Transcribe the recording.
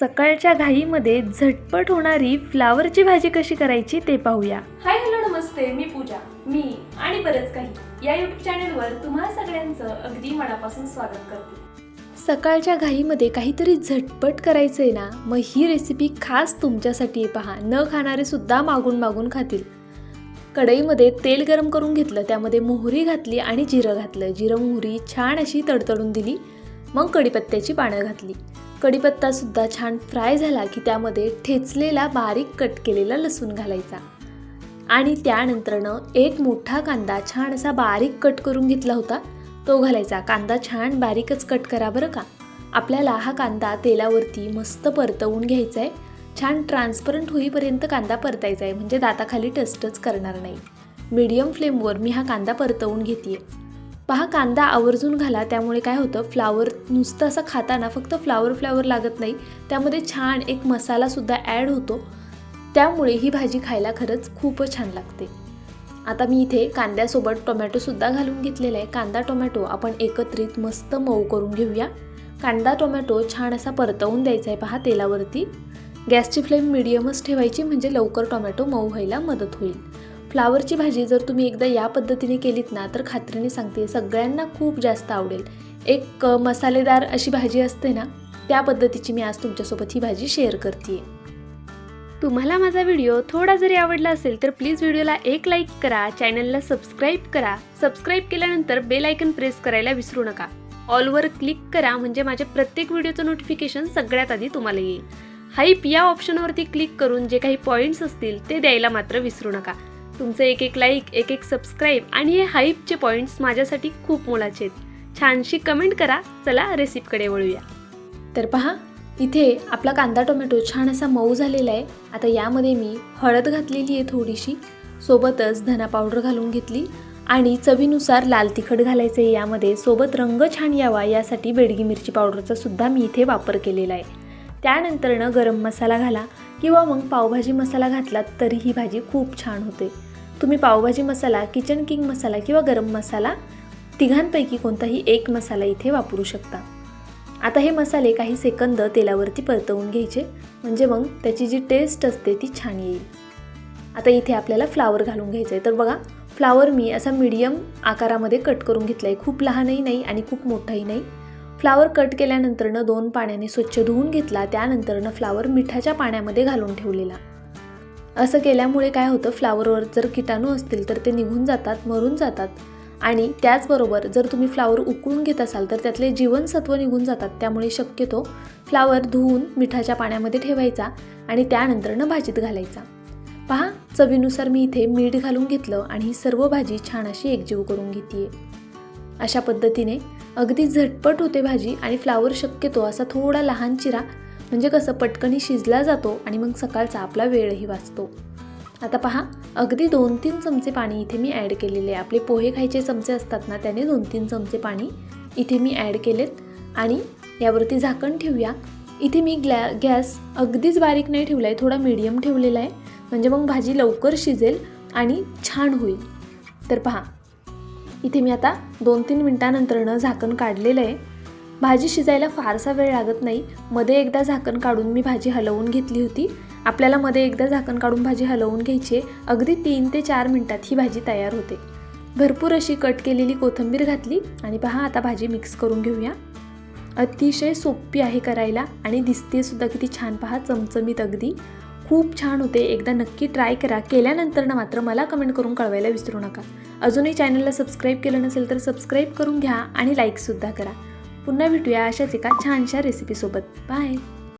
सकाळच्या घाईमध्ये झटपट होणारी फ्लावरची भाजी कशी करायची ते पाहूया. हाय हॅलो नमस्ते. मी पूजा. मी आणि बरंच काही. या युट्यूब चॅनलवर तुम्हा सगळ्यांचं अगदी मनापासून स्वागत करते. सकाळच्या घाईमध्ये काहीतरी झटपट करायचं आहे ना मग ही रेसिपी खास तुमच्यासाठी पहा. न खाणारे सुद्धा मागून मागून खातील. कढईमध्ये तेल गरम करून घेतलं त्यामध्ये मोहरी घातली आणि जिरं घातलं. जिरं मोहरी छान अशी तडतडून दिली मग कढीपत्त्याची पानं घातली. कढीपत्तासुद्धा छान फ्राय झाला की त्यामध्ये ठेचलेला बारीक कट केलेला लसूण घालायचा. आणि त्यानंतरनं एक मोठा कांदा छान असा बारीक कट करून घेतला होता तो घालायचा. कांदा छान बारीकच कट करा बरं का. आपल्याला हा कांदा तेलावरती मस्त परतवून घ्यायचा आहे छान ट्रान्सपरंट होईपर्यंत कांदा परतायचा आहे म्हणजे दाताखाली टस्टच करणार नाही. मीडियम फ्लेमवर मी हा कांदा परतवून घेते पहा कांदा आवर्जून घाला त्यामुळे काय होतं फ्लावर नुसतं असं खाताना फक्त फ्लावर फ्लावर लागत नाही. त्यामध्ये छान एक मसालासुद्धा ॲड होतो. त्यामुळे ही भाजी खायला खरंच खूपच छान लागते. आता मी इथे कांद्यासोबत टोमॅटोसुद्धा घालून घेतलेला आहे. कांदा टोमॅटो आपण एकत्रित मस्त मऊ करून घेऊया. कांदा टोमॅटो छान असा परतवून द्यायचा आहे पहा तेलावरती. गॅसची फ्लेम मिडियमच ठेवायची म्हणजे लवकर टोमॅटो मऊ व्हायला मदत होईल. फ्लावरची भाजी जर तुम्ही एकदा या पद्धतीने केलीत ना तर खात्रीने सांगते सगळ्यांना खूप जास्त आवडेल. एक मसालेदार अशी भाजी असते ना त्या पद्धतीची मी आज तुमच्यासोबत ही भाजी शेअर करते तुम्हाला माझा व्हिडिओ थोडा जरी आवडला असेल तर प्लीज व्हिडिओला एक लाईक करा चॅनलला सबस्क्राईब करा. सबस्क्राईब केल्यानंतर बेल आयकन प्रेस करायला विसरू नका. ऑलवर क्लिक करा म्हणजे माझ्या प्रत्येक व्हिडिओचं नोटिफिकेशन सगळ्यात आधी तुम्हाला येईल. हाईप या ऑप्शनवरती क्लिक करून जे काही पॉईंट्स असतील ते द्यायला मात्र विसरू नका. तुमचं एक एक लाईक एक एक सबस्क्राईब आणि हे हाईपचे पॉईंट्स माझ्यासाठी खूप मोलाचे आहेत. छानशी कमेंट करा. चला रेसिपीकडे वळूया. तर पहा इथे आपला कांदा टोमॅटो छान असा मऊ झालेला आहे. आता यामध्ये मी हळद घातलेली आहे थोडीशी. सोबतच धना पावडर घालून घेतली. आणि चवीनुसार लाल तिखट घालायचं आहे यामध्ये. सोबत रंग छान यावा यासाठी बेडगी मिरची पावडरचा सुद्धा मी इथे वापर केलेला आहे. त्यानंतरनं गरम मसाला घाला. किंवा मग पावभाजी मसाला घातलात तरी ही भाजी खूप छान होते. तुम्ही पावभाजी मसाला किचन किंग मसाला किंवा गरम मसाला तिघांपैकी कोणताही एक मसाला इथे वापरू शकता. आता हे मसाले काही सेकंद तेलावरती परतवून घ्यायचे म्हणजे मग त्याची जी टेस्ट असते ती छान येईल. आता इथे आपल्याला फ्लावर घालून घ्यायचं आहे तर बघा फ्लावर मी असा मीडियम आकारामध्ये कट करून घेतला आहे खूप लहानही नाही आणि खूप मोठाही नाही. फ्लावर कट केल्यानंतरनं दोन पाण्याने स्वच्छ धुवून घेतला त्यानंतरनं फ्लावर मिठाच्या पाण्यामध्ये घालून ठेवलेला. असं केल्यामुळे काय होतं फ्लावरवर जर किटाणू असतील तर ते निघून जातात मरून जातात. आणि त्याचबरोबर जर तुम्ही फ्लावर उकळून घेत असाल तर त्यातले जीवनसत्व निघून जातात. त्यामुळे शक्यतो फ्लावर धुवून मिठाच्या पाण्यामध्ये ठेवायचा आणि त्यानंतरनं भाजीत घालायचा. पहा चवीनुसार मी इथे मीठ घालून घेतलं आणि ही सर्व भाजी छान अशी एकजीव करून घेते अशा पद्धतीने अगदी झटपट होते भाजी आणि फ्लावर शक्यतो असा थोडा लहान चिरा म्हणजे कसं पटकनी शिजला जातो आणि मग सकाळचा आपला वेळही वाचतो. आता पहा अगदी दोन तीन चमचे पाणी इथे मी ॲड केलेले आहे. आपले पोहे खायचे चमचे असतात ना त्याने दोन तीन चमचे पाणी इथे मी ॲड केलेत. आणि यावरती झाकण ठेवूया. इथे मी ग्लॅ गॅस अगदीच बारीक नाही ठेवला आहे थोडा मीडियम ठेवलेला आहे. म्हणजे मग भाजी लवकर शिजेल आणि छान होईल. तर पहा इथे मी आता दोन तीन मिनटानंतरनं झाकण काढलेलं आहे. भाजी शिजायला फारसा वेळ लागत नाही. मध्ये एकदा झाकण काढून मी भाजी हलवून घेतली होती. आपल्याला मध्ये एकदा झाकण काढून भाजी हलवून घ्यायची आहे. अगदी तीन ते चार मिनटात ही भाजी तयार होते. भरपूर अशी कट केलेली कोथिंबीर घातली. आणि पहा आता भाजी मिक्स करून घेऊया. अतिशय सोपी आहे करायला आणि दिसते सुद्धा किती छान. पहा चमचमीत अगदी. खूप छान होते. एकदा नक्की ट्राय करा. केल्यानंतर ना मात्र मला कमेंट करून कळवायला विसरू नका. अजूनही चॅनलला सबस्क्राईब केलं नसेल तर सबस्क्राईब करून घ्या आणि लाईकसुद्धा करा. पुन्हा भेटूया अशाच एका छानशा रेसिपीसोबत बाय